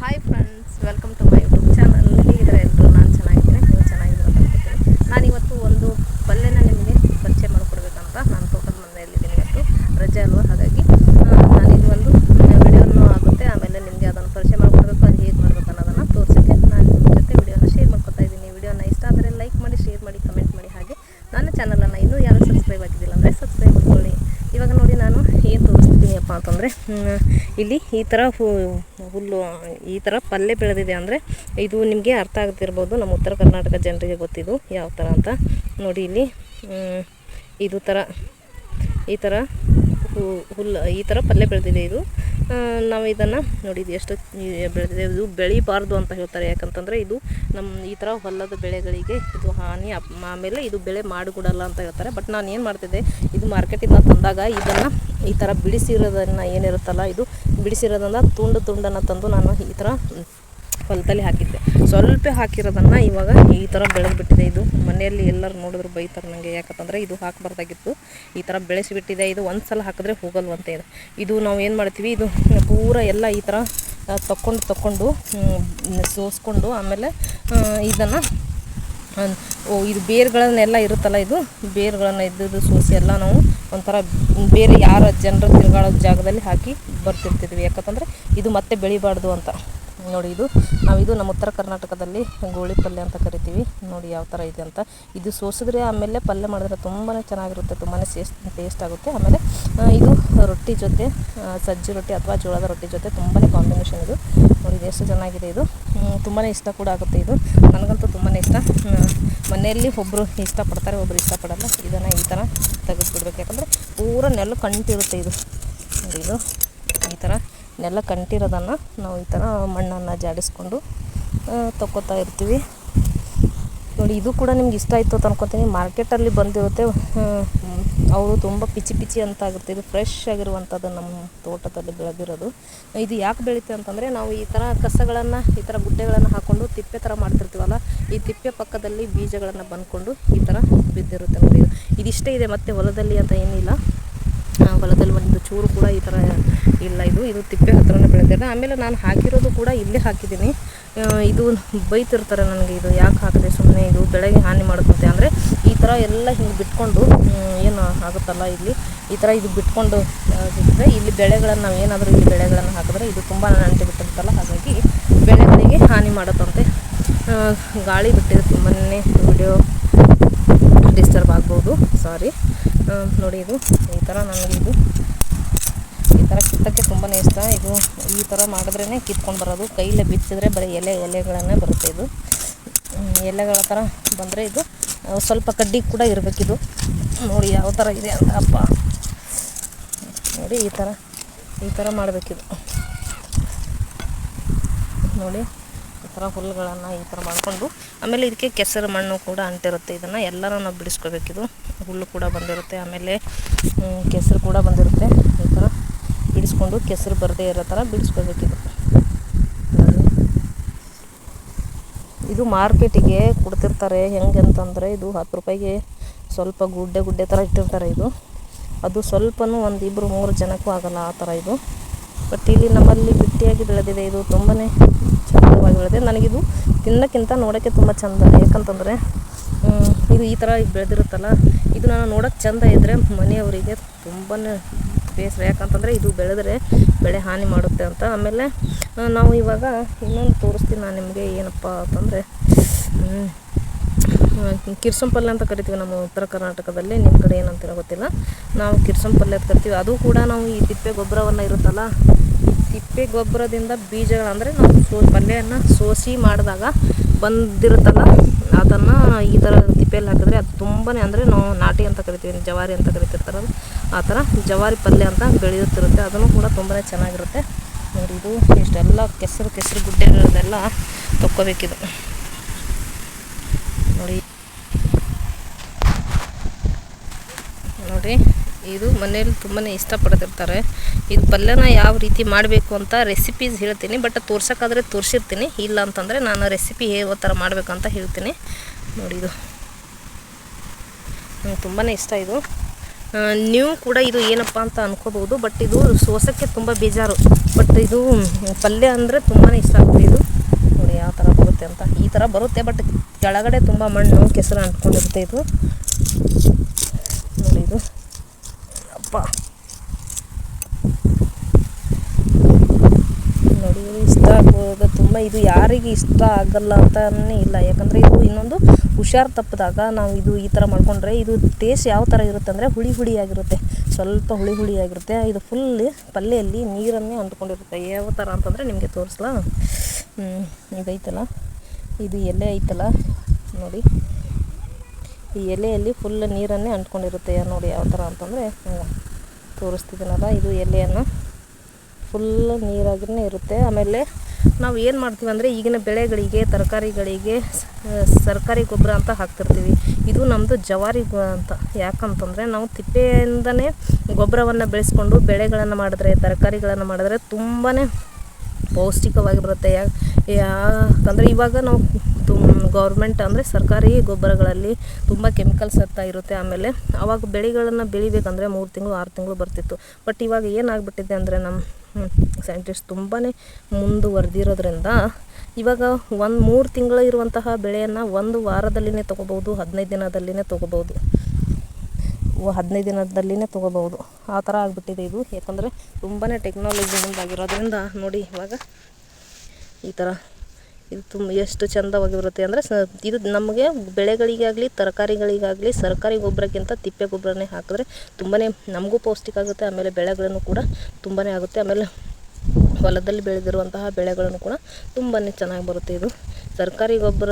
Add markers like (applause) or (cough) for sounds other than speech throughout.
Hi friends welcome to my YouTube channel ಇದರ ಎಲ್ಲರೂ ನಾನು ಚೆನ್ನಾಗಿದ್ದೀನಿ, ನೀವು ಚೆನ್ನಾಗಿದ್ದೀರ ಅಂತ ನಾನು ಇವತ್ತು ಒಂದು ಪಲ್ಯನ ನಿಮಗೆ ಪರಿಚಯ ಮಾಡಿಕೊಡ್ಬೇಕಂತ ನಾನು ತೋಟದ ಮನೆಯಲ್ಲಿದ್ದೀನಿ ಇವತ್ತು. ರಜೆ ಅಲ್ವಾ, ಹಾಗಾಗಿ ನಾನು ಇದು ಒಂದು ವಿಡಿಯೋನು ಆಗುತ್ತೆ, ಆಮೇಲೆ ನಿಮಗೆ ಅದನ್ನು ಪರಿಚಯ ಮಾಡಿಕೊಡ್ಬೇಕು, ಅದು ಹೇಗೆ ಮಾಡ್ಬೇಕು ಅನ್ನೋದನ್ನು ತೋರಿಸೋಕ್ಕೆ ನಾನು ನಿಮ್ಮ ಜೊತೆ ವಿಡಿಯೋನ ಶೇರ್ ಮಾಡ್ಕೊತಾ ಇದ್ದೀನಿ. ವಿಡಿಯೋನ ಇಷ್ಟ ಆದರೆ ಲೈಕ್ ಮಾಡಿ ಶೇರ್ ಮಾಡಿ ಕಮೆಂಟ್ ಮಾಡಿ, ಹಾಗೆ ನನ್ನ ಚಾನಲನ್ನು ಇನ್ನೂ ಯಾರು ಸಬ್ಸ್ಕ್ರೈಬ್ ಆಗಿದ್ದಿಲ್ಲ ಅಂದರೆ ಸಬ್ಸ್ಕ್ರೈಬ್ ಮಾಡ್ಕೊಳ್ಳಿ. ಇವಾಗ ನೋಡಿ ನಾನು ಏನು ತೋರಿಸ್ತಿದ್ದೀನಿಯಪ್ಪ ಅಂತಂದರೆ ಇಲ್ಲಿ ಈ ಥರ ಹು- ಹುಲ್ಲು, ಈ ಥರ ಪಲ್ಯ ಬೆಳೆದಿದೆ ಅಂದರೆ ಇದು ನಿಮಗೆ ಅರ್ಥ ಆಗ್ತಿರ್ಬೋದು. ನಮ್ಮ ಉತ್ತರ ಕರ್ನಾಟಕ ಜನರಿಗೆ ಗೊತ್ತಿದ್ದು ಯಾವ ಥರ ಅಂತ. ನೋಡಿ ಇಲ್ಲಿ ಇದು ಥರ ಈ ಥರ ಹುಲ್ಲು ಈ ಥರ ಪಲ್ಯ ಬೆಳೆದಿದೆ ಇದು. ನಾವು ಇದನ್ನು ನೋಡಿ ಎಷ್ಟು ಬೆಳೆದಿದೆ, ಇದು ಬೆಳಿಬಾರ್ದು ಅಂತ ಹೇಳ್ತಾರೆ. ಯಾಕಂತಂದರೆ ಇದು ನಮ್ಮ ಈ ಥರ ಹೊಲದ ಬೆಳೆಗಳಿಗೆ ಇದು ಹಾನಿ ಆಮೇಲೆ ಇದು ಬೆಳೆ ಮಾಡಿಕೊಡಲ್ಲ ಅಂತ ಹೇಳ್ತಾರೆ. ಬಟ್ ನಾನು ಏನು ಮಾಡ್ತಿದ್ದೆ, ಇದು ಮಾರ್ಕೆಟಿಂದ ತಂದಾಗ ಇದನ್ನು ಈ ಥರ ಬಿಡಿಸಿರೋದನ್ನು ಏನಿರುತ್ತಲ್ಲ, ಇದು ಬಿಡಿಸಿರೋದನ್ನು ತುಂಡು ತುಂಡನ್ನು ತಂದು ನಾನು ಈ ಥರ ಹೊಲದಲ್ಲಿ ಹಾಕಿದ್ದೆ. ಸ್ವಲ್ಪ ಹಾಕಿರೋದನ್ನು ಇವಾಗ ಈ ಥರ ಬೆಳೆದ್ಬಿಟ್ಟಿದೆ ಇದು. ಮನೆಯಲ್ಲಿ ಎಲ್ಲರೂ ನೋಡಿದ್ರು ಬೈತಾರೆ ನನಗೆ ಯಾಕಂತಂದರೆ ಇದು ಹಾಕಬಾರ್ದಾಗಿತ್ತು. ಈ ಥರ ಬೆಳೆಸಿಬಿಟ್ಟಿದೆ. ಇದು ಒಂದು ಸಲ ಹಾಕಿದ್ರೆ ಹೋಗಲ್ವಂತೆ ಇದು. ಇದು ನಾವು ಏನು ಮಾಡ್ತೀವಿ? ಇದು ಪೂರ ಎಲ್ಲ ಈ ಥರ ತಕ್ಕೊಂಡು ತಕ್ಕೊಂಡು ಸೋಸ್ಕೊಂಡು ಆಮೇಲೆ ಇದನ್ನು ಓ, ಇದು ಬೇರುಗಳನ್ನೆಲ್ಲ ಇರುತ್ತಲ್ಲ ಇದು? ಬೇರುಗಳನ್ನು ಇದ್ದದ್ದು ಸೋಸಿ ಎಲ್ಲ ನಾವು ಒಂಥರ ಬೇರೆ ಯಾರ ಜನರು ತಿರುಗಾಡೋ ಜಾಗದಲ್ಲಿ ಹಾಕಿ ಬರ್ತಿರ್ತಿದ್ವಿ. ಯಾಕಂತಂದರೆ ಇದು ಮತ್ತೆ ಬೆಳಿಬಾರ್ದು ಅಂತ. ನೋಡಿ ಇದು. ನಾವು ಇದು ನಮ್ಮ ಉತ್ತರ ಕರ್ನಾಟಕದಲ್ಲಿ ಗೋಳಿ ಪಲ್ಯ ಅಂತ ಕರಿತೀವಿ. ನೋಡಿ ಯಾವ ಥರ ಇದೆ ಅಂತ. ಇದು ಸೋಸಿದ್ರೆ ಆಮೇಲೆ ಪಲ್ಯ ಮಾಡಿದ್ರೆ ತುಂಬಾ ಚೆನ್ನಾಗಿರುತ್ತೆ. ತುಂಬಾ ಸೇಸ್ಟ್ ಟೇಸ್ಟ್ ಆಗುತ್ತೆ. ಆಮೇಲೆ ಇದು ರೊಟ್ಟಿ ಜೊತೆ ಸಜ್ಜಿ ರೊಟ್ಟಿ ಅಥವಾ ಜೋಳದ ರೊಟ್ಟಿ ಜೊತೆ ತುಂಬಾ ಕಾಂಬಿನೇಷನ್ ಇದು. ನೋಡಿ ಎಷ್ಟು ಚೆನ್ನಾಗಿದೆ ಇದು. ತುಂಬಾ ಇಷ್ಟ ಕೂಡ ಆಗುತ್ತೆ ಇದು. ನನಗಂತೂ ತುಂಬಾ ಇಷ್ಟ. ಮನೆಯಲ್ಲಿ ಒಬ್ಬರು ಇಷ್ಟಪಡ್ತಾರೆ ಒಬ್ಬರು ಇಷ್ಟಪಡಲ್ಲ. ಇದನ್ನು ಈ ಥರ ತೆಗೆದುಬಿಡ್ಬೇಕು. ಯಾಕಂದರೆ ಪೂರ ನೆಲ್ಲು ಕಂಟಿರುತ್ತೆ ಇದು. ನೋಡಿ ಇದು, ಈ ಥರ ನೆಲ ಕಂಟಿರೋದನ್ನು ನಾವು ಈ ಥರ ಮಣ್ಣನ್ನು ಜಾಡಿಸ್ಕೊಂಡು ತಗೋತಾ ಇರ್ತೀವಿ. ನೋಡಿ, ಇದು ಕೂಡ ನಿಮ್ಗೆ ಇಷ್ಟ ಆಯಿತು ಅಂತ ಅನ್ಕೊತೀನಿ. ಮಾರ್ಕೆಟಲ್ಲಿ ಬಂದಿರುತ್ತೆ ಅವರು ತುಂಬ ಪಿಚಿ ಪಿಚಿ ಅಂತ ಆಗುತ್ತೆ ಇದು ಫ್ರೆಶ್ ಆಗಿರುವಂಥದ್ದು ನಮ್ಮ ತೋಟದಲ್ಲಿ ಬೆಳೆದಿರೋದು. ಇದು ಯಾಕೆ ಬೆಳೀತೆ ಅಂತಂದರೆ, ನಾವು ಈ ಥರ ಕಸಗಳನ್ನು, ಈ ಥರ ಗುಡ್ಡೆಗಳನ್ನು ಹಾಕ್ಕೊಂಡು ತಿಪ್ಪೆ ಥರ ಮಾಡ್ತಿರ್ತೀವಲ್ಲ, ಈ ತಿಪ್ಪೆ ಪಕ್ಕದಲ್ಲಿ ಬೀಜಗಳನ್ನು ಬಂದ್ಕೊಂಡು ಈ ಥರ ಬಿದ್ದಿರುತ್ತೆ ನೋಡಿ. ಇದು ಇದಿಷ್ಟೇ ಇದೆ, ಮತ್ತೆ ಹೊಲದಲ್ಲಿ ಅಂತ ಏನಿಲ್ಲ. ಹೊಲದಲ್ಲಿ ಒಂದು ಚೂರು ಕೂಡ ಈ ಥರ ಇಲ್ಲ. ಇದು ಇದು ತಿಪ್ಪೆ ಹತ್ರನೇ ಬೆಳೆದಿದೆ. ಆಮೇಲೆ ನಾನು ಹಾಕಿರೋದು ಕೂಡ ಇಲ್ಲೇ ಹಾಕಿದ್ದೀನಿ. ಇದು ಬೈತಿರ್ತಾರೆ ನನಗೆ ಇದು. ಯಾಕೆ ಹಾಕಿದೆ ಸುಮ್ಮನೆ ಇದು ಬೆಳೆಗೆ ಹಾನಿ ಮಾಡುತ್ತೆ ಅಂದರೆ ಈ ಥರ ಎಲ್ಲ ಹಿಂಗೆ ಬಿಟ್ಕೊಂಡು ಏನು ಆಗುತ್ತಲ್ಲ ಇಲ್ಲಿ. ಈ ಥರ ಇದು ಬಿಟ್ಕೊಂಡು ಆ, ಇದ್ರೆ ಇಲ್ಲಿ ಬೆಳೆಗಳನ್ನು ನಾವು ಏನಾದರೂ ಇಲ್ಲಿ ಬೆಳೆಗಳನ್ನು ಹಾಕಿದ್ರೆ ಇದು ತುಂಬ ನಂಟು ಬಿಟ್ಟಿರ್ತಲ್ಲ ಹಾಗಾಗಿ ಬೆಳೆಗಳಿಗೆ ಹಾನಿ ಮಾಡುತ್ತಂತೆ. ಗಾಳಿ ಬಿಟ್ಟಿದೆ ತುಂಬನೇ. ವಿಡಿಯೋ ಡಿಸ್ಟರ್ಬ್ ಆಗ್ಬೋದು. ಸಾರಿ ನೋಡಿ ಇದು, ಈ ಥರ ಇದು. ಈ ಥರ ಕಿತ್ತಕ್ಕೆ ತುಂಬಾ ಇಷ್ಟ. ಇದು ಈ ಥರ ಮಾಡಿದ್ರೇ ಕಿತ್ಕೊಂಡು ಬರೋದು. ಕೈಲೇ ಬಿಚ್ಚಿದ್ರೆ ಬರೀ ಎಲೆ, ಎಲೆಗಳನ್ನೇ ಬರುತ್ತೆ ಇದು. ಎಲೆಗಳ ಥರ ಬಂದರೆ ಇದು ಸ್ವಲ್ಪ ಕಡ್ಡಿ ಕೂಡ ಇರಬೇಕಿದು. ನೋಡಿ ಯಾವ ಥರ ಇದೆ ಅಂತ, ಅಪ್ಪ. ನೋಡಿ ಈ ಥರ ಈ ಥರ ಮಾಡಬೇಕಿದು. ನೋಡಿ. ಥರ ಹುಲ್ಲುಗಳನ್ನು ಈ ಥರ ಮಾಡಿಕೊಂಡು, ಆಮೇಲೆ ಇದಕ್ಕೆ ಕೆಸರು ಮಣ್ಣು ಕೂಡ ಅಂಟಿರುತ್ತೆ. ಇದನ್ನು ಎಲ್ಲನೂ ನಾವು ಬಿಡಿಸ್ಕೋಬೇಕಿದು ಹುಲ್ಲು ಕೂಡ ಬಂದಿರುತ್ತೆ, ಆಮೇಲೆ ಕೆಸರು ಕೂಡ ಬಂದಿರುತ್ತೆ. ಈ ಥರ ಬಿಡಿಸ್ಕೊಂಡು ಕೆಸರು ಬರದೇ ಇರೋ ಥರ ಬಿಡಿಸ್ಕೋಬೇಕಿದು ಇದು. ಮಾರ್ಕೆಟಿಗೆ ಕೊಡ್ತಿರ್ತಾರೆ. ಹೆಂಗೆ ಅಂತಂದರೆ ಇದು ಹತ್ತು ರೂಪಾಯಿಗೆ ಸ್ವಲ್ಪ ಗುಡ್ಡೆ ಗುಡ್ಡೆ ಥರ ಇಟ್ಟಿರ್ತಾರೆ ಇದು. ಅದು ಸ್ವಲ್ಪನೂ ಒಂದು ಇಬ್ಬರು ಮೂರು ಜನಕ್ಕೂ ಆಗಲ್ಲ ಆ ಥರ ಇದು. ಬಟ್ ಇಲ್ಲಿ ನಮ್ಮಲ್ಲಿ ಬಿಟ್ಟಿಯಾಗಿ ಬೆಳೆದಿದೆ. ಇದು ತುಂಬಾ ಬೆಳೆದಿದೆ ನನಗಿದು ತಿನ್ನೋಕ್ಕಿಂತ ನೋಡೋಕ್ಕೆ ತುಂಬ ಚಂದ. ಯಾಕಂತಂದರೆ ಇದು ಈ ಥರ ಬೆಳೆದಿರುತ್ತಲ್ಲ, ಇದು ನಾನು ನೋಡೋಕ್ಕೆ ಚಂದ ಇದ್ದರೆ ಮನೆಯವರಿಗೆ ತುಂಬಾ ಬೇಸರ. ಯಾಕಂತಂದರೆ, ಇದು ಬೆಳೆದರೆ ಬೆಳೆ ಹಾನಿ ಮಾಡುತ್ತೆ ಅಂತ. ಆಮೇಲೆ ನಾವು ಇವಾಗ ಇನ್ನೊಂದು ತೋರಿಸ್ತೀನಿ ನಾನು ನಿಮಗೆ ಏನಪ್ಪ ಅಂತಂದರೆ ಕಿರ್ಸಂ ಪಲ್ಯ ಅಂತ ಕರಿತೀವಿ ನಮ್ಮ ಉತ್ತರ ಕರ್ನಾಟಕದಲ್ಲಿ. ನಿಮ್ಮ ಕಡೆ ಏನಂತೀರ ಗೊತ್ತಿಲ್ಲ. ನಾವು ಕಿರ್ಸಂ ಪಲ್ಯ ಅಂತ ಕರಿತೀವಿ. ಅದು ಕೂಡ ನಾವು ಈ ತಿಪ್ಪೆ ಗೊಬ್ಬರವನ್ನು ಇರುತ್ತಲ್ಲ ತಿಪ್ಪೆ ಗೊಬ್ಬರದಿಂದ ಬೀಜಗಳು ಅಂದರೆ ನಾವು ಸೋ ಪಲ್ಯನ ಸೋಸಿ ಮಾಡಿದಾಗ ಬಂದಿರುತ್ತಲ್ಲ, ಅದನ್ನು ಈ ಥರ ತಿಪ್ಪೆಯಲ್ಲಿ ಹಾಕಿದ್ರೆ ಅದು ತುಂಬಾ ಅಂದರೆ ನಾವು ನಾಟಿ ಅಂತ ಕರಿತೀವಿ, ಜವಾರಿ ಅಂತ ಕರಿತಿರ್ತಾರಲ್ಲ, ಆ ಥರ ಜವಾರಿ ಪಲ್ಯ ಅಂತ ಬೆಳೆಯುತ್ತಿರುತ್ತೆ, ಅದನ್ನು ಕೂಡ ತುಂಬಾ ಚೆನ್ನಾಗಿರುತ್ತೆ. ನೋಡಿ, ಇದು ಇಷ್ಟೆಲ್ಲ ಕೆಸರು ಕೆಸರು ಗುಡ್ಡೆಗಳನ್ನೆಲ್ಲ ತಕ್ಕೋಬೇಕಿದು. ನೋಡಿ. ನೋಡಿ. ಇದು ಮನೇಲಿ ತುಂಬಾ ಇಷ್ಟಪಡ್ತಿರ್ತಾರೆ. ಇದು ಪಲ್ಯನ ಯಾವ ರೀತಿ ಮಾಡಬೇಕು ಅಂತ ರೆಸಿಪೀಸ್ ಹೇಳ್ತೀನಿ ಬಟ್ ತೋರ್ಸೋಕ್ಕಾದ್ರೆ ತೋರಿಸಿರ್ತೀನಿ. ಇಲ್ಲ ಅಂತಂದರೆ ನಾನು ರೆಸಿಪಿ ಯಾವ ಥರ ಮಾಡಬೇಕಂತ ಹೇಳ್ತೀನಿ. ನೋಡಿ ಇದು. ನಂಗೆ ತುಂಬಾ ಇಷ್ಟ ಇದು. ನೀವು ಕೂಡ ಇದು ಏನಪ್ಪ ಅಂತ ಅನ್ಕೋಬೋದು ಬಟ್ ಇದು ಸೋಸೋಕ್ಕೆ ತುಂಬ ಬೇಜಾರು. ಬಟ್ ಬಟ್ ಇದು ಪಲ್ಯ ಅಂದರೆ ತುಂಬಾ ಇಷ್ಟ ಆಗುತ್ತೆ ಇದು. ನೋಡಿ ಯಾವ ಥರ ಬರುತ್ತೆ ಅಂತ. ಈ ಥರ ಬರುತ್ತೆ ಬಟ್ ಕೆಳಗಡೆ ತುಂಬ ಮಣ್ಣು, ಕೆಸರು ಅಂಟ್ಕೊಂಡಿರುತ್ತೆ ಇದು ನೋಡಿ ಇದು ಅಪ್ಪ ನೋಡಿ, ಇಷ್ಟ ಆಗೋದು ತುಂಬ ಇದು ಯಾರಿಗೆ ಇಷ್ಟ ಆಗಲ್ಲ ಅಂತಲೇ ಇಲ್ಲ. ಯಾಕಂದರೆ ಇದು ಇನ್ನೊಂದು ಹುಷಾರು ತಪ್ಪಿದಾಗ ನಾವು ಇದು ಈ ಥರ ಮಾಡ್ಕೊಂಡ್ರೆ ಇದು ಟೇಸ್ಟ್ ಯಾವ ಥರ ಇರುತ್ತೆ ಅಂದರೆ ಹುಳಿ ಹುಳಿಯಾಗಿರುತ್ತೆ. ಸ್ವಲ್ಪ ಹುಳಿ ಹುಳಿಯಾಗಿರುತ್ತೆ. ಇದು ಫುಲ್ ಪಲ್ಯಲ್ಲಿ ನೀರನ್ನೇ ಅಂಟ್ಕೊಂಡಿರುತ್ತೆ ಯಾವ ಥರ ಅಂತಂದರೆ ನಿಮಗೆ ತೋರಿಸ್ಲಾ? ಇದೈತಲ್ಲ ಇದು ಎಲೆ ಐತಲ್ಲ? ನೋಡಿ. ಈ ಎಲೆಯಲ್ಲಿ ಫುಲ್ ನೀರನ್ನೇ ಅಂಟ್ಕೊಂಡಿರುತ್ತೆ ನೋಡಿ ಯಾವ ಥರ ಅಂತಂದರೆ ತೋರಿಸ್ತಿದ್ದೀನಲ್ಲ, ಇದು ಎಲೆಯನ್ನು. ಫುಲ್ ನೀರಾಗಿನೇ ಇರುತ್ತೆ. ಆಮೇಲೆ ನಾವು ಏನು ಮಾಡ್ತೀವಿ ಅಂದರೆ ಈಗಿನ ಬೆಳೆಗಳಿಗೆ, ತರಕಾರಿಗಳಿಗೆ ಸರ್ಕಾರಿ ಗೊಬ್ಬರ ಅಂತ ಹಾಕ್ತಿರ್ತೀವಿ. ಇದು ನಮ್ಮದು ಜವಾರಿ ಅಂತ. ಯಾಕಂತಂದರೆ ನಾವು ತಿಪ್ಪೆಯಿಂದನೇ ಗೊಬ್ಬರವನ್ನು ಬೆಳೆಸ್ಕೊಂಡು ಬೆಳೆಗಳನ್ನು ಮಾಡಿದ್ರೆ, ತರಕಾರಿಗಳನ್ನು ಮಾಡಿದ್ರೆ ತುಂಬಾ ಪೌಷ್ಟಿಕವಾಗಿ ಬರುತ್ತೆ. ಯಾಕೆ ಯಾಕಂದರೆ ಇವಾಗ ನಾವು ತುಮ್ ಗೌರ್ಮೆಂಟ್ ಅಂದರೆ ಸರ್ಕಾರಿ ಗೊಬ್ಬರಗಳಲ್ಲಿ ತುಂಬ ಕೆಮಿಕಲ್ಸ್ ಇರ್ತಾ ಇರುತ್ತೆ. ಆಮೇಲೆ ಅವಾಗ ಬೆಳೆಗಳನ್ನು ಬೆಳಿಬೇಕಂದ್ರೆ ಮೂರು ತಿಂಗಳು, ಆರು ತಿಂಗಳು ಬರ್ತಿತ್ತು. ಬಟ್ ಇವಾಗ ಏನಾಗ್ಬಿಟ್ಟಿದೆ ಅಂದರೆ ನಮ್ಮ ಸೈಂಟಿಸ್ಟ್ ತುಂಬಾ ಮುಂದುವರೆದಿರೋದ್ರಿಂದ ಇವಾಗ ಒಂದು ಮೂರು ತಿಂಗಳು ಇರುವಂತಹ ಬೆಳೆಯನ್ನು ಒಂದು ವಾರದಲ್ಲಿನೇ ತೊಗೋಬೋದು ಹದಿನೈದು ದಿನದಲ್ಲಿನೇ ತೊಗೋಬೋದು ಹದಿನೈದು ದಿನದಲ್ಲಿನೇ ತೊಗೋಬೋದು ಆ ಥರ ಆಗಿಬಿಟ್ಟಿದೆ ಇದು. ಯಾಕಂದರೆ ತುಂಬಾ ಟೆಕ್ನಾಲಜಿ ಮುಂದಾಗಿರೋದ್ರಿಂದ ನೋಡಿ ಇವಾಗ ಈ ಥರ ಇದು ತುಂಬ ಎಷ್ಟು ಚಂದವಾಗಿರುತ್ತೆ ಅಂದರೆ ಸ ಇದು ನಮಗೆ ಬೆಳೆಗಳಿಗಾಗಲಿ, ತರಕಾರಿಗಳಿಗಾಗಲಿ, ಸರ್ಕಾರಿ ಗೊಬ್ಬರಕ್ಕಿಂತ ತಿಪ್ಪೆ ಗೊಬ್ಬರನೇ ಹಾಕಿದ್ರೆ ತುಂಬಾ ನಮಗೂ ಪೌಷ್ಟಿಕ ಆಗುತ್ತೆ ಆಮೇಲೆ ಬೆಳೆಗಳನ್ನು ಕೂಡ ತುಂಬಾ ಆಗುತ್ತೆ, ಆಮೇಲೆ ಹೊಲದಲ್ಲಿ ಬೆಳೆದಿರುವಂತಹ ಬೆಳೆಗಳನ್ನು ಕೂಡ ತುಂಬಾ ಚೆನ್ನಾಗಿ ಬರುತ್ತೆ ಇದು. ಸರ್ಕಾರಿ ಗೊಬ್ಬರ,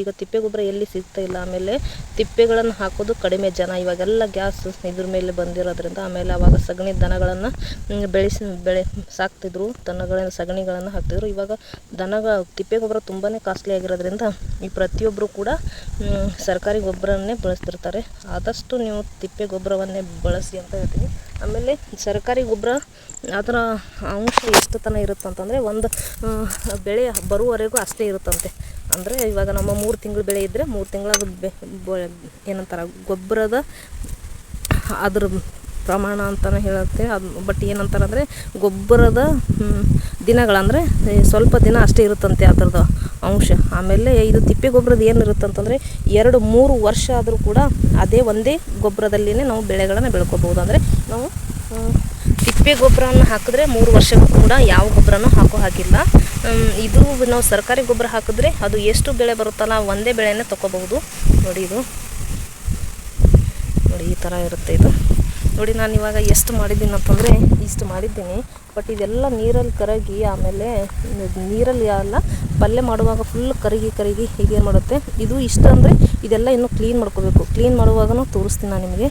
ಈಗ ತಿಪ್ಪೆ ಗೊಬ್ಬರ ಎಲ್ಲಿ ಸಿಗ್ತಾ ಇಲ್ಲ, ಆಮೇಲೆ ತಿಪ್ಪೆಗಳನ್ನು ಹಾಕೋದು ಕಡಿಮೆ ಜನ. ಇವಾಗೆಲ್ಲ ಗ್ಯಾಸ್ ಇದ್ರ ಮೇಲೆ ಬಂದಿರೋದ್ರಿಂದ ಆಮೇಲೆ ಅವಾಗ ಸಗಣಿ ದನಗಳನ್ನು ಬೆಳೆಸಿ, ಬೆಳೆ ಸಾಕ್ತಿದ್ರು, ದನಗಳನ್ನು, ಸಗಣಿಗಳನ್ನು ಹಾಕ್ತಿದ್ರು. ಇವಾಗ ದನಗ, ತಿಪ್ಪೆ ಗೊಬ್ಬರ ತುಂಬಾ ಕಾಸ್ಟ್ಲಿ ಆಗಿರೋದ್ರಿಂದ ಈ ಪ್ರತಿಯೊಬ್ಬರು ಕೂಡ ಸರ್ಕಾರಿ ಗೊಬ್ಬರನ್ನೇ ಬಳಸ್ತಿರ್ತಾರೆ. ಆದಷ್ಟು ನೀವು ತಿಪ್ಪೆ ಗೊಬ್ಬರವನ್ನೇ ಬಳಸಿ ಅಂತ ಹೇಳ್ತೀನಿ. ಆಮೇಲೆ ಸರ್ಕಾರಿ ಗೊಬ್ಬರ ಅದರ ಅಂಶ ಎಷ್ಟು ತನ ಇರುತ್ತಂತಂದರೆ ಒಂದು ಬೆಳೆ ಬರುವವರೆಗೂ ಅಷ್ಟೇ ಇರುತ್ತಂತೆ. ಅಂದರೆ ಇವಾಗ ನಮ್ಮ ಮೂರು ತಿಂಗಳು ಬೆಳೆ ಇದ್ದರೆ ಮೂರು ತಿಂಗಳ ಏನಂತಾರೆ, ಗೊಬ್ಬರದ ಅದ್ರ ಪ್ರಮಾಣ ಅಂತಲೇ ಹೇಳುತ್ತೆ. ಅದು ಬಟ್ ಏನಂತಾರೆ ಅಂದರೆ ಗೊಬ್ಬರದ ದಿನಗಳಂದರೆ ಸ್ವಲ್ಪ ದಿನ ಅಷ್ಟೇ ಇರುತ್ತಂತೆ ಅದರದ್ದು. ಅಂಶ. ಆಮೇಲೆ ಇದು ತಿಪ್ಪೆ ಗೊಬ್ಬರದ ಏನು ಅಂತಂದರೆ ಎರಡು, ಮೂರು ವರ್ಷ ಆದರೂ ಕೂಡ ಅದೇ ಒಂದೇ ಗೊಬ್ಬರದಲ್ಲಿನೇ ನಾವು ಬೆಳೆಗಳನ್ನು ಬೆಳ್ಕೊಬೋದು. ಅಂದರೆ ನಾವು ತಿಪ್ಪೆ ಗೊಬ್ಬರವನ್ನು ಹಾಕಿದ್ರೆ ಮೂರು ವರ್ಷಕ್ಕೂ ಕೂಡ ಯಾವ ಗೊಬ್ಬರನೂ ಹಾಕೋ ಹಾಕಿಲ್ಲ ಇದು ನಾವು ಸರ್ಕಾರಿ ಗೊಬ್ಬರ ಹಾಕಿದ್ರೆ ಅದು ಎಷ್ಟು ಬೆಳೆ ಬರುತ್ತಲ್ಲ ಒಂದೇ ಬೆಳೆನೇ ತೊಗೋಬಹುದು ನೋಡಿ ಇದು. ನೋಡಿ ಈ ಥರ ಇರುತ್ತೆ ಇದು. ನೋಡಿ, ನಾನು ಇವಾಗ ಎಷ್ಟು ಮಾಡಿದ್ದೀನಪ್ಪ ಅಂದರೆ ಇಷ್ಟು ಮಾಡಿದ್ದೀನಿ. ಬಟ್ ಇದೆಲ್ಲ ನೀರಲ್ಲಿ ಕರಗಿ ಆಮೇಲೆ ನೀರಲ್ಲಿ ಅಲ್ಲ, ಪಲ್ಯ ಮಾಡುವಾಗ ಫುಲ್ ಕರಗಿ ಕರಗಿ ಹೀಗೆ ಮಾಡುತ್ತೆ? ಇದು ಇಷ್ಟ ಅಂದರೆ ಇದೆಲ್ಲ ಇನ್ನೂ ಕ್ಲೀನ್ ಮಾಡ್ಕೋಬೇಕು. ಕ್ಲೀನ್ ಮಾಡುವಾಗೂ ತೋರಿಸ್ತೀನಿ ನಾನು ನಿಮಗೆ.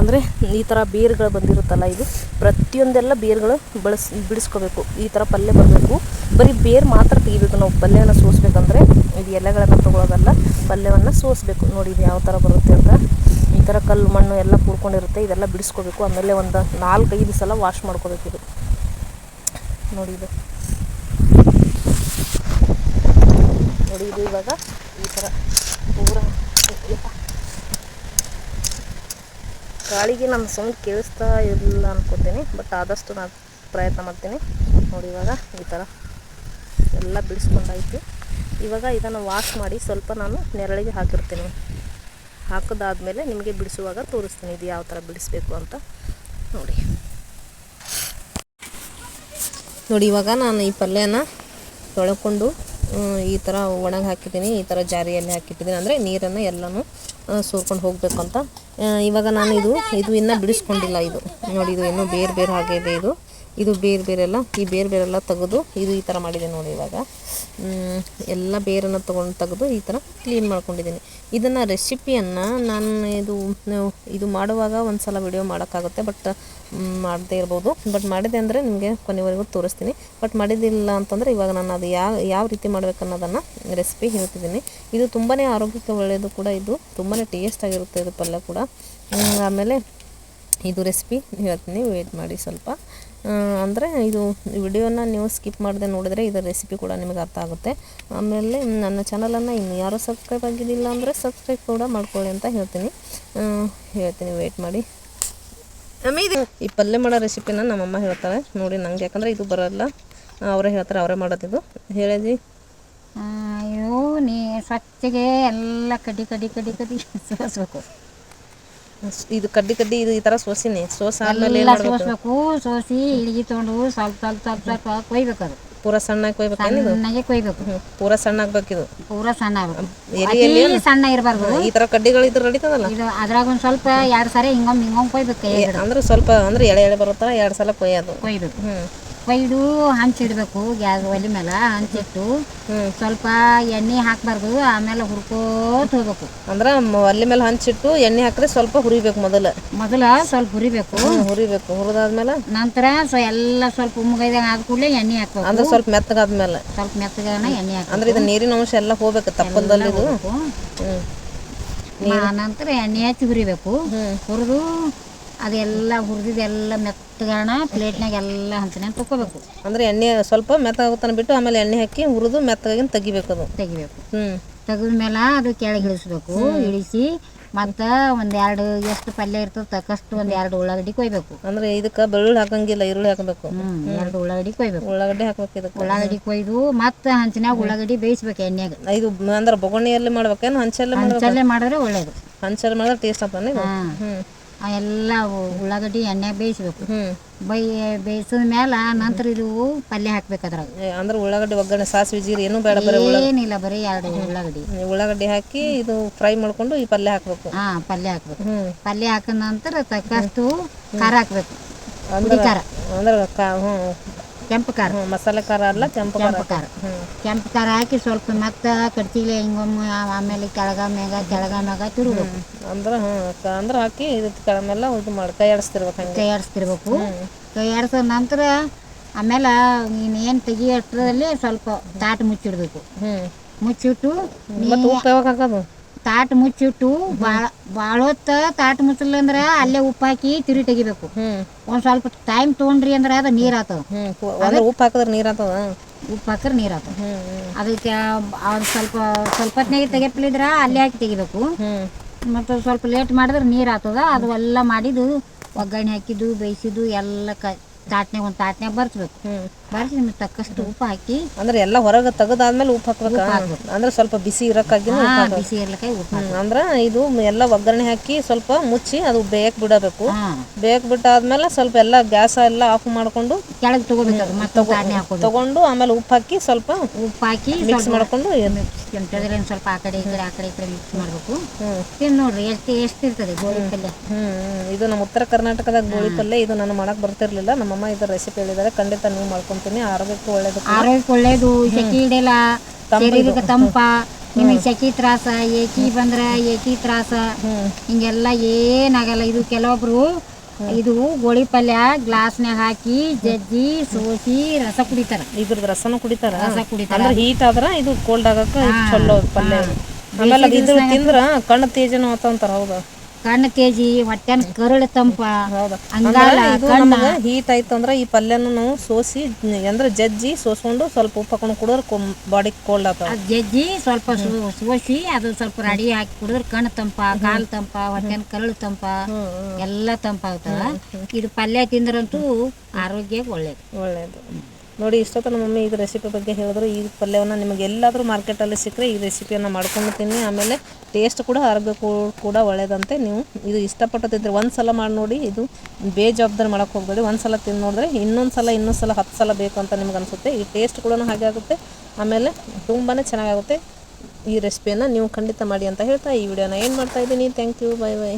ಅಂದರೆ ಈ ಥರ ಬೇರುಗಳು ಬಂದಿರುತ್ತಲ್ಲ ಇದು. ಪ್ರತಿಯೊಂದೆಲ್ಲ ಬೇರುಗಳು ಬಳಸ್, ಬಿಡಿಸ್ಕೋಬೇಕು. ಈ ಥರ ಪಲ್ಯ ಬರಬೇಕು. ಬರೀ ಬೇರು ಮಾತ್ರ ತೆಗಿಬೇಕು ನಾವು. ಪಲ್ಯವನ್ನು ಸೋಸ್ಬೇಕಂದ್ರೆ ಇದು ಎಲೆಗಳನ್ನು ತೊಗೊಳೋದಲ್ಲ. ಪಲ್ಯವನ್ನು ಸೋಸಬೇಕು. ನೋಡಿ ಇದು ಯಾವ ಥರ ಬರುತ್ತೆ ಅಂತ. ಈ ಥರ ಕಲ್ಲು, ಮಣ್ಣು ಎಲ್ಲ ಕೂಡ್ಕೊಂಡಿರುತ್ತೆ ಇದೆಲ್ಲ ಬಿಡಿಸ್ಕೋಬೇಕು. ಆಮೇಲೆ ಒಂದು ನಾಲ್ಕೈದು ಸಲ ವಾಶ್ ಮಾಡ್ಕೋಬೇಕು ಇದು. ನೋಡಿ ಇದು. ನೋಡಿ ಇದು ಇವಾಗ ಈ ಥರ ಪೂರ. ಗಾಳಿಗೆ ನಮ್ಮ ಸೌಂಡ್ ಕೇಳಿಸ್ತಾ ಇಲ್ಲ ಅನ್ಕೋತೀನಿ ಬಟ್ ಆದಷ್ಟು ನಾನು ಪ್ರಯತ್ನ ಮಾಡ್ತೀನಿ. ನೋಡಿ ಇವಾಗ ಈ ಥರ ಎಲ್ಲ ಬಿಡಿಸ್ಕೊಂಡಾಯ್ತು. ಇವಾಗ ಇದನ್ನು ವಾಶ್ ಮಾಡಿ ಸ್ವಲ್ಪ ನಾನು ನೆರಳಿಗೆ ಹಾಕಿರ್ತೀನಿ. ಹಾಕಿದಾದ್ಮೇಲೆ ನಿಮಗೆ ಬಿಡಿಸುವಾಗ ತೋರಿಸ್ತೀನಿ ಇದು ಯಾವ ಥರ ಬಿಡಿಸ್ಬೇಕು ಅಂತ. ನೋಡಿ. ನೋಡಿ, ಇವಾಗ ನಾನು ಈ ಪಲ್ಯನ ತೊಳ್ಕೊಂಡು ಈ ಥರ ಒಣಗಿ ಹಾಕಿದ್ದೀನಿ, ಈ ಥರ ಜಾರಿಯಲ್ಲಿ ಹಾಕಿಟ್ಟಿದ್ದೀನಿ. ಅಂದರೆ ನೀರನ್ನು ಎಲ್ಲನೂ ಸೋರ್ಕೊಂಡು ಹೋಗಬೇಕು ಅಂತ. ಇವಾಗ ನಾನು ಇದು ಇದು ಇನ್ನೂ ಬಿಡಿಸ್ಕೊಂಡಿಲ್ಲ ಇದು. ನೋಡಿ, ಇದು ಇನ್ನೂ ಬೇರೆ ಬೇರೆ ಹಾಗೆ ಇದೆ ಇದು. ಇದು ಬೇರೆ ಬೇರೆಲ್ಲ, ಈ ಬೇರೆ ಬೇರೆಲ್ಲ ತೆಗೆದು ಇದು ಈ ಥರ ಮಾಡಿದೆ ನೋಡಿ ಇವಾಗ. ಎಲ್ಲ ಬೇರನ್ನು ತೊಗೊಂಡು ತೆಗೆದು ಈ ಥರ ಕ್ಲೀನ್ ಮಾಡ್ಕೊಂಡಿದ್ದೀನಿ. ಇದನ್ನು ರೆಸಿಪಿಯನ್ನು ನಾನು ಇದು ಇದು ಮಾಡುವಾಗ ಒಂದು ಸಲ ವಿಡಿಯೋ ಮಾಡೋಕ್ಕಾಗುತ್ತೆ, ಬಟ್ ಮಾಡದೇ ಇರ್ಬೋದು. ಬಟ್ ಮಾಡಿದೆ ಅಂದರೆ ನಿಮಗೆ ಕೊನೆವರೆಗೂ ತೋರಿಸ್ತೀನಿ. ಬಟ್ ಮಾಡಿದ್ದಿಲ್ಲ ಅಂತಂದರೆ ಇವಾಗ ನಾನು ಅದು ಯಾವ ಯಾವ ರೀತಿ ಮಾಡಬೇಕನ್ನೋದನ್ನು ರೆಸಿಪಿ ಹೇಳ್ತಿದ್ದೀನಿ. ಇದು ತುಂಬಾ ಆರೋಗ್ಯಕ್ಕೆ ಒಳ್ಳೆಯದು ಕೂಡ ಇದು. ತುಂಬಾ ಟೇಸ್ಟ್ ಆಗಿರುತ್ತೆ ಇದು ಪಲ್ಯ ಕೂಡ. ಆಮೇಲೆ ಇದು ರೆಸಿಪಿ ಹೇಳ್ತೀನಿ. ವೇಟ್ ಮಾಡಿ ಸ್ವಲ್ಪ. ಅಂದರೆ ಇದು ವಿಡಿಯೋನ ನೀವು ಸ್ಕಿಪ್ ಮಾಡದೆ ನೋಡಿದ್ರೆ ಇದರ ರೆಸಿಪಿ ಕೂಡ ನಿಮಗೆ ಅರ್ಥ ಆಗುತ್ತೆ. ಆಮೇಲೆ ನನ್ನ ಚಾನಲನ್ನು ಇನ್ನು ಯಾರೂ ಸಬ್ಸ್ಕ್ರೈಬ್ ಆಗಿದ್ದಿಲ್ಲ ಅಂದರೆ ಸಬ್ಸ್ಕ್ರೈಬ್ ಕೂಡ ಮಾಡ್ಕೊಳ್ಳಿ ಅಂತ ಹೇಳ್ತೀನಿ. ಹೇಳ್ತೀನಿ ವೆಯ್ಟ್ ಮಾಡಿ. ಈ ಪಲ್ಯ ಮಾಡೋ ರೆಸಿಪಿನ ನಮ್ಮಮ್ಮ ಹೇಳ್ತಾಳೆ. ನೋಡಿ, ನಂಗೆ ಯಾಕಂದರೆ ಇದು ಬರೋಲ್ಲ. ಅವರೇ ಹೇಳ್ತಾರೆ, ಅವರೇ ಮಾಡೋದಿದು ಹೇಳಿದ್ವಿ ಅಯ್ಯೋ, ನೀ ಸ್ವಚ್ಛಗೆ ಎಲ್ಲ ಕಡಿ ಕಡಿ ಕಡಿ ಕಡಿ (laughs) ಸೋಸ್ಬೇಕು. ಇದು ಕಡ್ಡಿ ಕಡ್ಡಿ ಇದು ಈ ತರ ಸೋಸಿನಿ. ಸೋಸ ಆದ್ಮೇಲೆ ಏನು ಎಲ್ಲ ಮಾಡ್ಬೇಕು? ಸೋಸ್ಬೇಕು. ಸೋಸಿ ಇಳಿಗೆ ತೊಗೊಂಡು ಸ್ವಲ್ಪ ಸ್ವಲ್ಪ ಸ್ವಲ್ಪ ಸ್ವಲ್ಪ ಕೊಯ್ಬೇಕು ಅದು. ಪೂರ ಸಣ್ಣಗೆ ಕೊಯ್ಬೇಕೇನು ಇದು? ಸಣ್ಣಗೆ ಕೊಯ್ಬೇಕು. ಪೂರ ಸಣ್ಣ ಆಗ್ಬೇಕಿದು ಪೂರ ಸಣ್ಣ ಆಗ್ಬೇಕು. ಅತಿ ಸಣ್ಣ ಇರಬಾರ್ದು. ಈ ತರ ಕಡ್ಡಿಗಳು ಇದ್ರೆ ನಡೀತದಲ್ಲ? ಇದು ಅದ್ರಾಗ ಒಂದು ಸ್ವಲ್ಪ ಎರಡು ಸಾರಿ ಹಿಂಗೊಮ್ಮೆ ಹಿಂಗೊಮ್ಮೆ ಕೊಯ್ಬೇಕು ಅಂದ್ರೆ ಸ್ವಲ್ಪ ಅಂದ್ರೆ ಎಳೆ ಎಳೆ ಬರುತ್ತಾ ಎರಡು ಸಲ ಕೊಯ್ಯೋದು. ಕೊಯ್ಬೇಕು. ಕೊಯ್ದು ಹಂಚಿಡ್ಬೇಕು ಗ್ಯಾಸ್ ಒಲೆ ಮೇಲೆ ಹಂಚಿಟ್ಟು ಸ್ವಲ್ಪ ಎಣ್ಣೆ ಹಾಕ್ಬಾರ್ದು ಆಮೇಲೆ ಹುರ್ಕೋತ ಹೋಗ್ಬೇಕು. ಅಂದ್ರೆ ಒಲೆ ಮೇಲೆ ಹಂಚಿಟ್ಟು ಎಣ್ಣೆ ಹಾಕ್ರೆ ಸ್ವಲ್ಪ ಹುರಿಬೇಕು ಮೊದಲು. ಮೊದಲ ಸ್ವಲ್ಪ ಹುರಿಬೇಕು. ಹುರಿಬೇಕು. ಹುರಿದಾದ್ಮೇಲೆ? ನಂತರ ಸೊ ಎಲ್ಲ ಸ್ವಲ್ಪ ಉಮ್ಮಗೈದಂಗೆ ಆದ ಕೂಡಲೇ ಎಣ್ಣೆ ಹಾಕ್ಬೇಕು. ಅಂದ್ರೆ ಸ್ವಲ್ಪ ಮೆತ್ತಗಾದ್ಮೇಲೆ. ಸ್ವಲ್ಪ ಮೆತ್ತಗನ ಎಣ್ಣೆ ಹಾಕ್ಬೇಕು. ಅಂದ್ರೆ ಇದು ನೀರಿನ ಅಂಶ ಎಲ್ಲ ಹೋಗ್ಬೇಕು ತಪ್ಪಲ್ದಲ್ಲಿ ಇದು. ನಂತರ ಎಣ್ಣೆ ಹಚ್ಚಿ ಹುರಿಬೇಕು. ಹುರಿದು ಅದೆಲ್ಲ ಹುರಿದಿದ್ದೆಲ್ಲ ಮೆತ್ತಗಣ ಪ್ಲೇಟ್ನಾಗ ಎಲ್ಲ ಹಂಚಿನ ತಕ್ಕೋಬೇಕು. ಅಂದ್ರೆ ಎಣ್ಣೆ ಸ್ವಲ್ಪ ಮೆತ್ತಗಾಗುತ್ತಾನ ಬಿಟ್ಟು ಆಮೇಲೆ ಎಣ್ಣೆ ಹಾಕಿ ಹುರಿದು ಮೆತ್ತಗಾಗಿ ತೆಗಿಬೇಕು ಅದು ತೆಗಿಬೇಕು. ಹ್ಞೂ ತೆಗೆದ್ಮೇಲೆ ಅದು ಕೆಳಗೆ ಇಳಿಸ್ಬೇಕು. ಇಳಿಸಿ ಮತ್ತು ಒಂದೆರಡು ಎಷ್ಟು ಪಲ್ಯ ಇರ್ತದೆ ತಕ್ಕಷ್ಟು ಒಂದೆರಡು ಎರಡು ಉಳ್ಳಾಗಡ್ಡಿ ಕೊಯ್ಬೇಕು. ಅಂದ್ರೆ ಇದಕ್ಕೆ ಬೆಳ್ಳುಳ್ಳಿ ಹಾಕಂಗಿಲ್ಲ ಈರುಳ್ಳಿ ಹಾಕಬೇಕು. ಹ್ಞೂ ಎರಡು ಉಳ್ಳಾಗಡ್ಡಿ ಕೊಯ್ಬೇಕು. ಉಳ್ಳಾಗಡ್ಡಿ ಹಾಕ್ಬೇಕು ಇದಕ್ಕೆ. ಉಳ್ಳಾಗಡ್ಡಿ ಕೊಯ್ದು ಮತ್ತು ಹಂಚಿನಾಗ ಉಳ್ಳಾಗಡ್ಡಿ ಬೇಯಿಸ್ಬೇಕು ಎಣ್ಣೆಗೆ. ಇದು ಅಂದ್ರೆ ಬೊಗಣಿಯಲ್ಲಿ ಮಾಡ್ಬೇಕೇನು ಹಂಚಲ್ಲೇ ಹಂಚಲ್ಲೇ ಮಾಡಿದ್ರೆ ಒಳ್ಳೇದು. ಹಂಚಲ್ಲಿ ಮಾಡಿದ್ರೆ ಟೇಸ್ಟ್ ಆಗ್ತಾನೆ ಹ್ಞೂ ಎಲ್ಲ ಉಳ್ಳಾಗಡ್ಡಿ ಎಣ್ಣೆ ಬೇಯಿಸ್ಬೇಕು. ಹ್ಞೂ ಬೈ ಬೇಯಿಸಿದ ಮೇಲೆ ನಂತರ ಇದು ಪಲ್ಯ ಹಾಕ್ಬೇಕು ಅದ್ರಾಗ. ಅಂದ್ರೆ ಉಳ್ಳಾಗಡ್ಡಿ ಒಗ್ಗರಣೆ ಸಾಸಿವೆ ಜೀರಿ ಏನು ಬೇಡ ಬರೀ ಏನಿಲ್ಲ ಬರೀ ಎರಡು ಉಳ್ಳಾಗಡ್ಡಿ. ಉಳ್ಳಾಗಡ್ಡಿ ಹಾಕಿ ಇದು ಫ್ರೈ ಮಾಡ್ಕೊಂಡು ಈ ಪಲ್ಯ ಹಾಕ್ಬೇಕು. ಹಾ ಪಲ್ಯ ಹಾಕ್ಬೇಕು. ಪಲ್ಯ ಹಾಕಿದ ನಂತರ ತಕ್ಕಷ್ಟು ಖಾರ ಹಾಕ್ಬೇಕು. ಅಂದ್ರೆ ಖಾರ. ಅಂದ್ರೆ ಹ್ಞೂ ಕೆಂಪು ಖಾರ. ಹ್ಞೂ ಮಸಾಲೆ ಖಾರ ಅಲ್ಲ ಕೆಂಪು ಖಾರ ಕೆಂಪು ಖಾರ. ಹ್ಞೂ ಕೆಂಪು ಖಾರ ಹಾಕಿ ಸ್ವಲ್ಪ ಮತ್ತೆ ಕಡ್ಚಿಲೆ ಹಿಂಗೊಮ್ಮೆ ಆಮೇಲೆ ಕೆಳಗ ಮೇಗ ಕೆಳಗ ಮ್ಯಾಗ ತಿರುಗಬೇಕು ಅಂದ್ರೆ ಹ್ಞೂ ಅಂದ್ರೆ ಹಾಕಿ ಇದು ಕೆಳಮೆಲ್ಲ ಇದು ಮಾಡಿ ಕೈ ಆಡಿಸ್ತಿರ್ಬೇಕು ಹಂಗೆ. ಕೈ ಆಡಿಸ್ತಿರ್ಬೇಕು ಕೈ ಆಡಿಸಿದ ನಂತರ ಆಮೇಲೆ ಇನ್ನೇನು ತೆಗಿಯೋಷ್ಟರಲ್ಲಿ ಸ್ವಲ್ಪ ತಾಟ್ ಮುಚ್ಚಿಡ್ಬೇಕು. ಹ್ಞೂ ಮುಚ್ಚಿಟ್ಟು ಮತ್ತೆ ಉಪ್ಪು ಯಾವಾಗ ಹಾಕೋದು? ತಾಟ್ ಮುಚ್ಚಿಟ್ಟು ಭಾಳ ಭಾಳ ಹೊತ್ತು ತಾಟ್ ಮುಚ್ಚಲಿಲ್ಲ ಅಂದ್ರೆ ಅಲ್ಲೇ ಉಪ್ಪು ಹಾಕಿ ತಿರಿ ತೆಗಿಬೇಕು. ಒಂದ್ ಸ್ವಲ್ಪ ಟೈಮ್ ತೊಗೊಂಡ್ರಿ ಅಂದ್ರೆ ಅದು ನೀರ್ ಆತದ ಉಪ್ಪು ಹಾಕಿದ್ರೆ ನೀರು ಆತದ ಉಪ್ಪು ಹಾಕಿದ್ರೆ ನೀರು ಆತದ ಹ್ಞೂ ಅದಕ್ಕೆ ಅವ್ರು ಸ್ವಲ್ಪ ಸ್ವಲ್ಪ ಹೊತ್ನಾಗ ತೆಗೆಪ್ಲಿದ್ರ ಅಲ್ಲೇ ಹಾಕಿ ತೆಗಿಬೇಕು. ಮತ್ತು ಸ್ವಲ್ಪ ಲೇಟ್ ಮಾಡಿದ್ರೆ ನೀರ್ ಆತದ ಅದು ಎಲ್ಲ ಮಾಡಿದ್ದು ಒಗ್ಗರಣೆ ಹಾಕಿದ್ದು ಬೇಯಿಸಿದ್ದು ಎಲ್ಲ ಕ ತಾಟ್ನ್ಯಾಗ ಒಂದು ತಾಟ್ನ್ಯಾಗ ಬರ್ಸ್ಬೇಕು. ನಿಮ್ಗೆ ತಕ್ಕಷ್ಟು ಉಪ್ಪು ಹಾಕಿ ಅಂದ್ರೆ ಎಲ್ಲ ಹೊರಗೆ ತೆಗೆದಾದ್ಮೇಲೆ ಉಪ್ಪು ಹಾಕ್ಬೇಕು. ಅಂದ್ರೆ ಸ್ವಲ್ಪ ಬಿಸಿ ಇರೋಕ್ಕಾಗಿ ಬಿಸಿ ಇರ್ಲಿಕ್ಕೆ ಉಪ್ಪು ಹಾಕ್ಬೇಕು. ಅಂದ್ರೆ ಇದು ಎಲ್ಲ ಒಗ್ಗರಣೆ ಹಾಕಿ ಸ್ವಲ್ಪ ಮುಚ್ಚಿ ಅದು ಬೇಯಕ್ಕೆ ಬಿಡಬೇಕು. ಬೇಯಕ್ ಬಿಟ್ಟಾದ್ಮೇಲೆ ಸ್ವಲ್ಪ ಎಲ್ಲ ಗ್ಯಾಸ್ ಎಲ್ಲ ಆಫ್ ಮಾಡ್ಕೊಂಡು ಕೆಳಗೆ ತಗೋಬೇಕು ಮತ್ತೆ ತಗೊಂಡು ಆಮೇಲೆ ಉಪ್ಪು ಹಾಕಿ ಸ್ವಲ್ಪ ಉಪ್ಪು ಹಾಕಿ ಮಿಕ್ಸ್ ಮಾಡ್ಕೊಂಡು ಸ್ವಲ್ಪ ಆ ಕಡೆ ಈ ಕಡೆ ಆ ಕಡೆ ಈ ಕಡೆ ಮಿಕ್ಸ್ ಮಾಡಬೇಕು. ತಿನ್ ನೋಡ್ರಿ ಎಷ್ಟು ಎಷ್ಟು ಇರ್ತದೆ ಗೋಳಿ ಪಲ್ಯ? ಹ್ಮ್ ಇದು ನಮ್ಮ ಉತ್ತರ ಕರ್ನಾಟಕದಾಗ ಗೋಳಿ ಪಲ್ಯ ಇದು ನಾನು ಮಾಡಕ್ ಬರ್ತಿರ್ಲಿಲ್ಲ. ನಮ್ಮಮ್ಮ ಇದರ ರೆಸಿಪಿ ಹೇಳಿದಾರೆ ಖಂಡಿತ ನೀವು ಮಾಡ್ಕೊತೀನಿ ಆರೋಗ್ಯಕ್ಕೆ ಒಳ್ಳೇದು ಆರೋಗ್ಯಕ್ಕೆ ಒಳ್ಳೇದು ಸೆಕೆ ಹಿಡಿಯಲ್ಲ ಶರೀರಕ್ಕೆ ತಂಪ ನಿಮಗೆ ಸೆಕೆ ತ್ರಾಸ ಏಕಿ ಬಂದ್ರ ಏಕಿ ತ್ರಾಸ ಹಿಂಗೆಲ್ಲ ಏನಾಗಲ್ಲ. ಇದು ಕೆಲವೊಬ್ರು ಇದು ಗೋಳಿ ಪಲ್ಯ ಗ್ಲಾಸ್ನ್ಯಾಗ ಹಾಕಿ ಜಜ್ಜಿ ಸೋಸಿ ರಸ ಕುಡಿತಾರ. ಇದ್ರದ್ದು ರಸನ ಕುಡಿತಾರ? ರಸ ಕುಡಿತಾರ. ಅಂದ್ರೆ ಹೀಟ್ ಆದ್ರ ಇದು ಕೋಲ್ಡ್ ಆಗಕ್ಕೆ ಚಲೋ ಪಲ್ಯ. ಆಮೇಲೆ ಅದು ಇದು ತಿಂದ್ರ ಕಣ್ಣು ತೇಜನು ಆತಂತಾರ ಹೌದು? ಕಣ್ಣು ಕೆಜಿ ಹೊಟ್ಟೆನ ಕರುಳು ತಂಪ ಅಂಗಾಲ ಹೀಟ್ ಆಯ್ತು ಅಂದ್ರೆ ಈ ಪಲ್ಯನ ನಾವು ಸೋಸಿ ಅಂದ್ರೆ ಜಜ್ಜಿ ಸೋಸ್ಕೊಂಡು ಸ್ವಲ್ಪ ಉಪ್ಪು ಹಾಕೊಂಡು ಕುಡಿದ್ರೆ ಬಾಡಿ ಕೋಲ್ಡ್ ಆತ ಜಜ್ಜಿ ಸ್ವಲ್ಪ ಸೋಸಿ ಅದು ಸ್ವಲ್ಪ ರಡಿ ಹಾಕಿ ಕುಡಿದ್ರೆ ಕಣ್ಣು ತಂಪ ಕಾಲ್ ತಂಪ ಹೊಟ್ಟೆನ ಕರುಳು ತಂಪ ಎಲ್ಲ ತಂಪಾಗ್ತದ ಇದು ಪಲ್ಯ ತಿಂದ್ರಂತೂ ಆರೋಗ್ಯ ಒಳ್ಳೇದು. ಒಳ್ಳೇದು. ನೋಡಿ ಇಷ್ಟೊತ್ತು ನಮ್ಮ ಮಮ್ಮಿ ಇದು ರೆಸಿಪಿ ಬಗ್ಗೆ ಹೇಳಿದ್ರು. ಈ ಪಲ್ಯವನ್ನು ನಿಮಗೆ ಎಲ್ಲಾದರೂ ಮಾರ್ಕೆಟಲ್ಲಿ ಸಿಕ್ಕರೆ ಈ ರೆಸಿಪಿಯನ್ನು ಮಾಡ್ಕೊಂಡು ತಿನ್ನಿ. ಆಮೇಲೆ ಟೇಸ್ಟ್ ಕೂಡ ಆರೋಗ್ಯಕ್ಕೂ ಕೂಡ ಒಳ್ಳೆಯದಂತೆ ನೀವು ಇದು ಇಷ್ಟಪಟ್ಟು ತಿಂದರೆ ಒಂದು ಸಲ ಮಾಡಿ ನೋಡಿ. ಇದು ಬೇಜವಾಬ್ದಾರಿ ಮಾಡೋಕ್ಕೆ ಹೋಗ್ಬೋದು ಒಂದು ಸಲ ತಿಂದು ನೋಡಿದ್ರೆ ಇನ್ನೊಂದು ಸಲ ಇನ್ನೊಂದು ಸಲ ಹತ್ತು ಸಲ ಬೇಕು ಅಂತ ನಿಮ್ಗೆ ಅನಿಸುತ್ತೆ. ಈ ಟೇಸ್ಟ್ ಕೂಡ ಹಾಗೆ ಆಗುತ್ತೆ. ಆಮೇಲೆ ತುಂಬಾ ಚೆನ್ನಾಗಾಗುತ್ತೆ ಈ ರೆಸಿಪಿಯನ್ನು ನೀವು ಖಂಡಿತ ಮಾಡಿ ಅಂತ ಹೇಳ್ತಾ ಈ ವಿಡಿಯೋನ ಏನು ಮಾಡ್ತಾ ಇದ್ದೀನಿ. Thank you bye bye